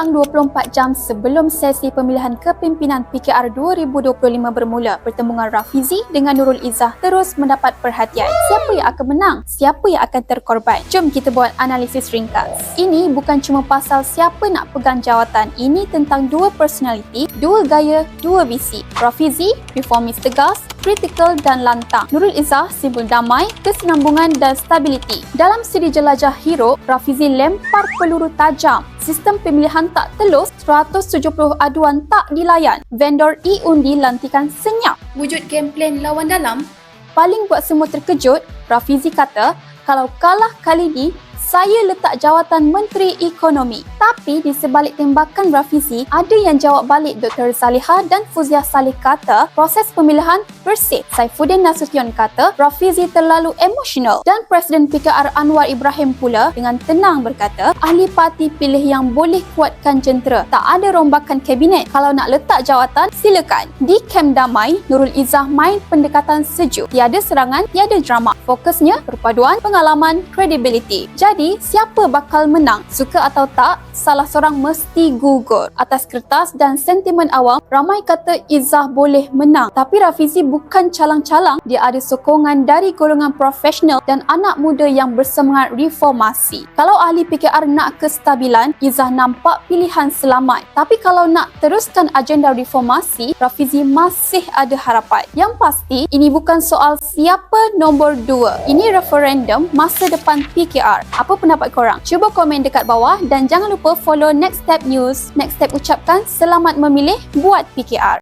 Kurang 24 jam sebelum sesi pemilihan kepimpinan PKR 2025 bermula, pertembungan Rafizi dengan Nurul Izzah terus mendapat perhatian. Siapa yang akan menang? Siapa yang akan terkorban? Jom kita buat analisis ringkas. Ini bukan cuma pasal siapa nak pegang jawatan. Ini tentang dua personaliti, dua gaya, dua visi. Rafizi, reformis tegas, kritikal dan lantang. Nurul Izzah, simbol damai, kesinambungan dan stabiliti. Dalam siri jelajah hero, Rafizi lempar peluru tajam. Sistem pemilihan tak telus, 170 aduan tak dilayan. Vendor e-undi lantikan senyap. Wujud game plan lawan dalam, paling buat semua terkejut, Rafizi kata, kalau kalah kali ni, saya letak jawatan Menteri Ekonomi. Tapi di sebalik tembakan Rafizi, ada yang jawab balik Dr. Saliha dan Fuziah Salih kata proses pemilihan bersih. Saifuddin Nasution kata Rafizi terlalu emosional dan Presiden PKR Anwar Ibrahim pula dengan tenang berkata ahli parti pilih yang boleh kuatkan jentera. Tak ada rombakan kabinet. Kalau nak letak jawatan, silakan. Di kem damai, Nurul Izzah main pendekatan sejuk. Tiada serangan, tiada drama. Fokusnya perpaduan pengalaman, credibility. Jadi jadi, siapa bakal menang? Suka atau tak, salah seorang mesti gugur. Atas kertas dan sentimen awam, ramai kata Izzah boleh menang. Tapi Rafizi bukan calang-calang. Dia ada sokongan dari golongan profesional dan anak muda yang bersemangat reformasi. Kalau ahli PKR nak kestabilan, Izzah nampak pilihan selamat. Tapi kalau nak teruskan agenda reformasi, Rafizi masih ada harapan. Yang pasti, ini bukan soal siapa nombor dua. Ini referendum masa depan PKR. Apa apa pendapat korang? Cuba komen dekat bawah dan jangan lupa follow Next Step News. Next Step ucapkan selamat memilih buat PKR.